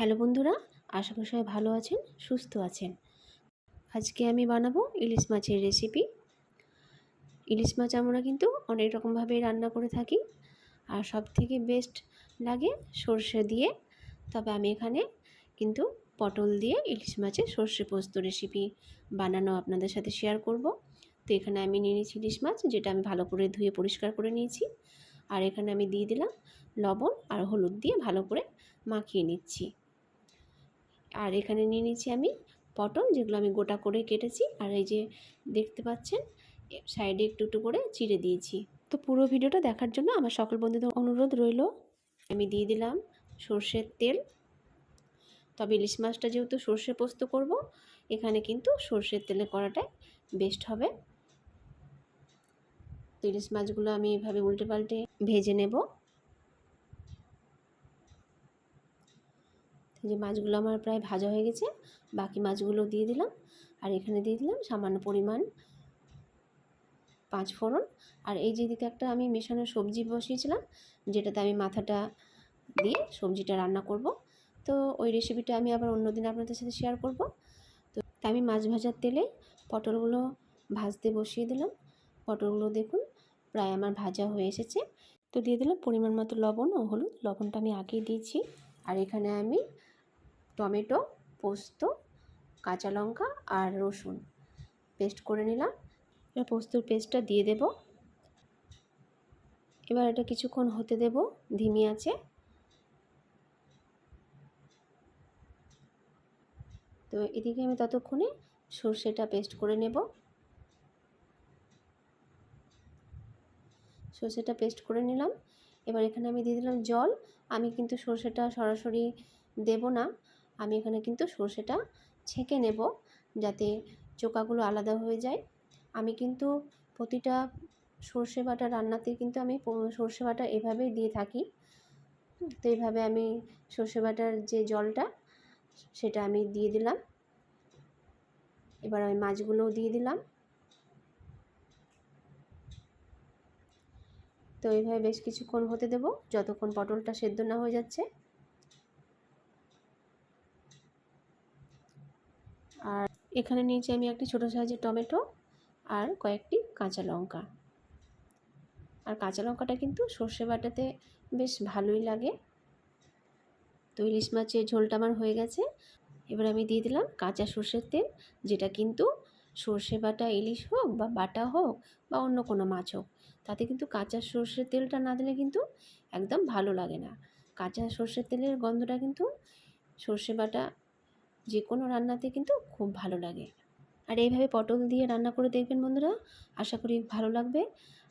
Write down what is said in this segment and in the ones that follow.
Hello বন্ধুরা, আশা করি সবাই ভালো আছেন, সুস্থ আছেন। আজকে আমি বানাবো ইলিশ মাছের রেসিপি ইলিশ মাছ আমরা কিন্তু অনেক রকমভাবে রান্না করে থাকি আর সব থেকে বেস্ট লাগে সর্ষে দিয়ে। তবে আমি এখানে কিন্তু পটল দিয়ে ইলিশ মাছের সর্ষে পোস্ত রেসিপি বানানো আপনাদের সাথে শেয়ার করব। তো এখানে আমি নিয়ে নিয়েছি ইলিশ মাছ, যেটা আমি ভালো করে ধুয়ে পরিষ্কার করে নিয়েছি। আর এখানে আমি দিয়ে দিলাম লবণ আর হলুদ দিয়ে ভালো করে মাখিয়ে নিচ্ছি। আর এখানে নিয়ে নিয়েছি আমি পটল, যেগুলো আমি গোটা করে কেটেছি। আর এই যে দেখতে পাচ্ছেন সাইডে একটু একটু করে চিড়ে দিয়েছি। তো পুরো ভিডিওটা দেখার জন্য আমার সকল বন্ধুদের অনুরোধ রইল। আমি দিয়ে দিলাম সর্ষের তেল। তবে ইলিশ মাছটা যেহেতু সর্ষে পোস্ত করব, এখানে কিন্তু সর্ষের তেলে করাটাই বেস্ট হবে। তো ইলিশ মাছগুলো আমি এভাবে উল্টে পাল্টে ভেজে নেব। যে মাছগুলো আমার প্রায় ভাজা হয়ে গেছে, বাকি মাছগুলো দিয়ে দিলাম। আর এখানে দিয়ে দিলাম সামান্য পরিমাণ পাঁচ ফোড়ন। আর এই যে দিকে একটা আমি মেশানো সবজি বসিয়েছিলাম, যেটাতে আমি মাথাটা দিয়ে সবজিটা রান্না করব। তো ওই রেসিপিটা আমি আবার অন্য দিন আপনাদের সাথে শেয়ার করব। তো আমি মাছ ভাজার তেলে পটলগুলো ভাজতে বসিয়ে দিলাম। পটলগুলো দেখুন প্রায় আমার ভাজা হয়ে এসেছে। তো দিয়ে দিলাম পরিমাণ মতো লবণ ও হলুদ। লবণটা আমি আগেই দিয়েছি। আর এখানে আমি টমেটো, পোস্ত, কাঁচা লঙ্কা আর রসুন। পেস্ট করে নিলাম। এবার পোস্তর পেস্টটা দিয়ে দেব। এবার এটা কিছুক্ষণ হতে দেব, ধিমি আছে। তো এদিকে আমি ততক্ষণে সর্ষেটা পেস্ট করে নেব। সর্ষেটা পেস্ট করে নিলাম। এবার এখানে আমি দিয়ে দিলাম জল। আমি কিন্তু সর্ষেটা সরাসরি দেব না। আমি এখানে কিন্তু সর্ষেটা ছেঁকে নেব যাতে চোকাগুলো আলাদা হয়ে যায়। আমি কিন্তু প্রতিটা সর্ষে বাটা রান্নাতে কিন্তু আমি সর্ষে বাটা এভাবেই দিয়ে থাকি। তো এইভাবে আমি সর্ষে বাটার যে জলটা, সেটা আমি দিয়ে দিলাম। এবার আমি মাছগুলোও দিয়ে দিলাম। তো এইভাবে বেশ কিছুক্ষণ হতে দেব, যতক্ষণ পটলটা সেদ্ধ না হয়ে যাচ্ছে। আর এখানে নিয়েছি আমি একটি ছোটো সাইজের টমেটো আর কয়েকটি কাঁচা লঙ্কা। আর কাঁচা লঙ্কাটা কিন্তু সর্ষে বাটাতে বেশ ভালোই লাগে। তো ইলিশ মাছের ঝোলটা আমার হয়ে গেছে। এবার আমি দিয়ে দিলাম কাঁচা সর্ষের তেল, যেটা কিন্তু সর্ষে বাটা ইলিশ হোক বা বাটা হোক বা অন্য কোনো মাছ হোক, তাতে কিন্তু কাঁচা সর্ষের তেলটা না দিলে কিন্তু একদম ভালো লাগে না। কাঁচা সর্ষের তেলের গন্ধটা কিন্তু সর্ষে বাটা যে কোনো রান্নাতে কিন্তু খুব ভালো লাগে। আর এইভাবে পটল দিয়ে রান্না করে দেখবেন বন্ধুরা, আশা করি ভালো লাগবে।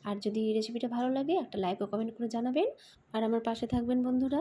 আর যদি রেসিপিটা ভালো লাগে, একটা লাইক ও কমেন্ট করে জানাবেন। আর আমার পাশে থাকবেন বন্ধুরা।